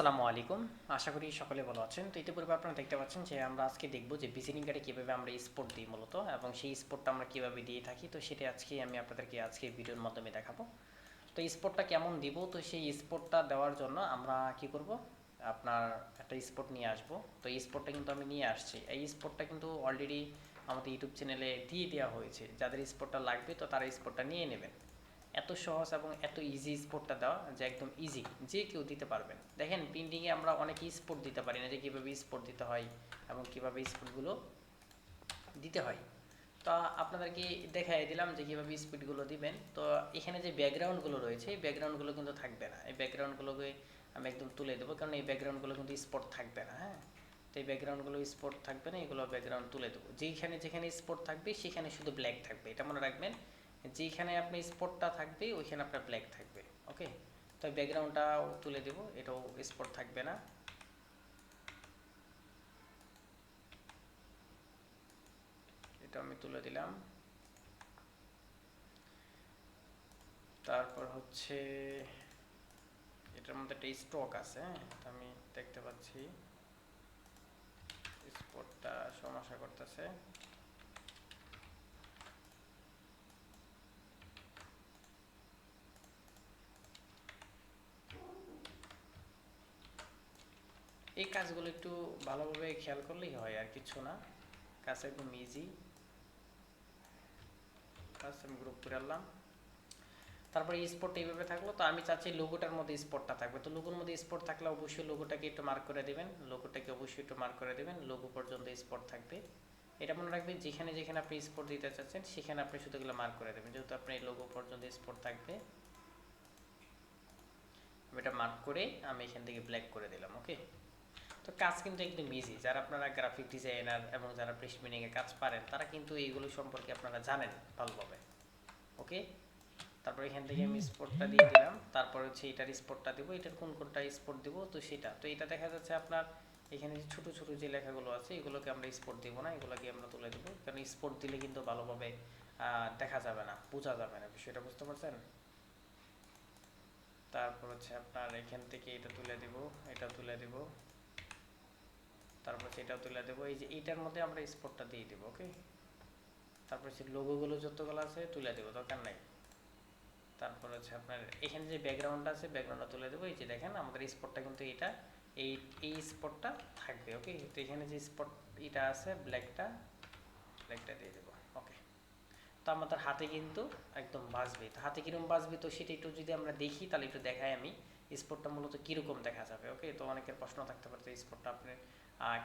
আসসালামু আলাইকুম। আশা করি সকলে ভালো আছেন। তো ইতিপূর্বে আপনারা দেখতে পাচ্ছেন যে আমরা আজকে দেখব যে ভিজিটিং কার্ডে কীভাবে আমরা স্পোর্ট দিই মূলত এবং সেই স্পোর্টটা আমরা কীভাবে দিয়ে থাকি। তো সেটা আজকে আমি আপনাদেরকে আজকে ভিডিওর মাধ্যমে দেখাবো। তো স্পোর্টটা কেমন দিব? তো সেই স্পোর্টটা দেওয়ার জন্য আমরা কি করব? আপনার একটা স্পোর্ট নিয়ে আসব। তো এই স্পোর্টটা কিন্তু আমি নিয়ে আসছি। এই স্পোর্টটা কিন্তু অলরেডি আমাদের ইউটিউব চ্যানেলে দিয়ে দেওয়া হয়েছে। যাদের স্পোর্টটা লাগবে তো তারা স্পোর্টটা নিয়ে নেবেন। এত সহজ এবং এত ইজি স্পোর্টটা দেওয়া যে একদম ইজি যে কেউ দিতে পারবেন দেখেন প্রিন্টিংয়ে আমরা অনেক স্পোর্ট দিতে পারি না যে কীভাবে স্পোর্ট দিতে হয় এবং কীভাবে স্পোর্টগুলো দিতে হয়। তো আপনাদেরকে দেখাই দিলাম যে কীভাবে স্পিডগুলো দিবেন। তো এখানে যে ব্যাকগ্রাউন্ডগুলো রয়েছে, এই ব্যাকগ্রাউন্ডগুলো কিন্তু থাকবে না। এই ব্যাকগ্রাউন্ডগুলোকে আমি একদম তুলে দেবো, কারণ এই ব্যাকগ্রাউন্ডগুলো কিন্তু স্পট থাকবে না হ্যাঁ? তো এই ব্যাকগ্রাউন্ডগুলো স্পট থাকবে না, এগুলো ব্যাকগ্রাউন্ড তুলে দেবো। যেখানে যেখানে স্পট থাকবে, সেখানে শুধু ব্ল্যাক থাকবে। এটা মনে রাখবেন যেখানে আপনি স্পটটা থাকবে, ওইখানে আপনার ব্ল্যাক থাকবে ওকে তো ব্যাকগ্রাউন্ডটাও তুলে দেবো, এটাও স্পট থাকবে না। এটা আমি তুলে দিলাম। তারপর হচ্ছে, এটার মধ্যে একটা স্টক আছে হ্যাঁ? তো আমি দেখতে পাচ্ছি। স্পটটা সমস্যা করতেছে। এই কাজগুলো একটু ভালোভাবে খেয়াল করলেই হয় আর কিছু না। কাজ একদম ইজি কাজ গ্রুপ করে আনলাম। তারপরে স্পট এইভাবে থাকল। তো আমি চাচ্ছি লোগোটার মধ্যে স্পটটা থাকবে। তো লোগোর মধ্যে স্পট থাকলে অবশ্যই লোগোটাকে একটু মার্ক করে দেবেন। লোগোটাকে অবশ্যই একটু মার্ক করে দেবেন। লোগো পর্যন্ত স্পট থাকবে। এটা মনে রাখবেন, যেখানে যেখানে আপনি স্পট দিতে চাচ্ছেন, সেখানে আপনি শুধু এগুলো মার্ক করে দেবেন। যেহেতু আপনি লোগো পর্যন্ত স্পট থাকবে। আমি এটা মার্ক করে আমি এখান থেকে ব্ল্যাক করে দিলাম ওকে তো কাজ কিন্তু একদম ইজি যারা আপনারা গ্রাফিক ডিজাইনার এবং যারা প্রিন্টিংয়ে কাজ পারেন, তারা কিন্তু এইগুলো সম্পর্কে আপনারা জানেন ভালোভাবে। ওকে তারপর এখান থেকে আমি স্পটটা দিয়ে দিলাম। তারপর হচ্ছে এটার স্পটটা দেবো, এটার কোন কোনটা স্পট দেবো, তো সেটা। তো এটা দেখা যাচ্ছে আপনার এখানে যে ছোটো ছোটো যে লেখাগুলো আছে, এগুলোকে আমরা স্পট দেবো না, এগুলোকে আমরা তুলে দেবো। কারণ স্পট দিলে কিন্তু ভালোভাবে দেখা যাবে না, বোঝা যাবে না, বিষয়টা, বুঝতে পারছেন? তারপর হচ্ছে আপনার এখান থেকে এটা তুলে দেব, এটা তুলে দেব। তারপর সেটাও তুলে দেবো। এই যে এইটার মধ্যে আমরা স্পটটা দিয়ে দেবো ওকে তারপর হচ্ছে লোগোগুলো যতগুলো আছে তুলে দেবো, দরকার নাই। তারপর হচ্ছে আপনার এখানে যে ব্যাকগ্রাউন্ডটা আছে ব্যাকগ্রাউন্ডটা তুলে দেবো। এই যে দেখেন, আমাদের স্পটটা কিন্তু এটা, এই এই স্পটটা থাকবে ওকে তো এখানে যে স্পট এটা আছে ব্ল্যাকটা ব্ল্যাকটা দিয়ে দেবো ওকে তো আমাদের হাতে কিন্তু একদম বাঁচবে। তো হাতে কীরকম বাঁচবে তো সেটা একটু যদি আমরা দেখি, তাহলে একটু দেখাই আমি। স্পটটা মূলত কীরকম দেখা যাবে? ওকে তো অনেকের প্রশ্ন থাকতে পারে তো স্পটটা আপনি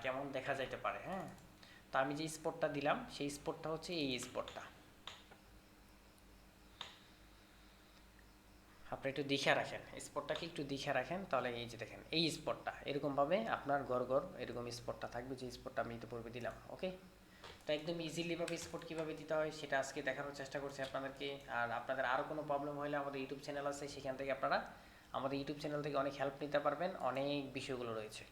কেমন দেখা যাইতে পারে হ্যাঁ? তো আমি যে স্পটটা দিলাম, সেই স্পটটা হচ্ছে এই স্পটটা আপনি একটু দেখে রাখেন। স্পটটাকে একটু দেখে রাখেন, তাহলে এই যে দেখেন, এই স্পটটা এরকমভাবে আপনার ঘর ঘর এরকম স্পটটা থাকবে, যে স্পটটা আমি ইতিপূর্বে দিলাম ওকে তো একদম ইজিলিভাবে স্পট কীভাবে দিতে হয়, সেটা আজকে দেখানোর চেষ্টা করছি আপনাদেরকে। আর আপনাদের আরও কোনো প্রবলেম হলে আমাদের ইউটিউব চ্যানেল আছে, সেখান থেকে আপনারা আমাদের ইউটিউব চ্যানেল থেকে অনেক হেল্প নিতে পারবেন অনেক বিষয়গুলো রয়েছে।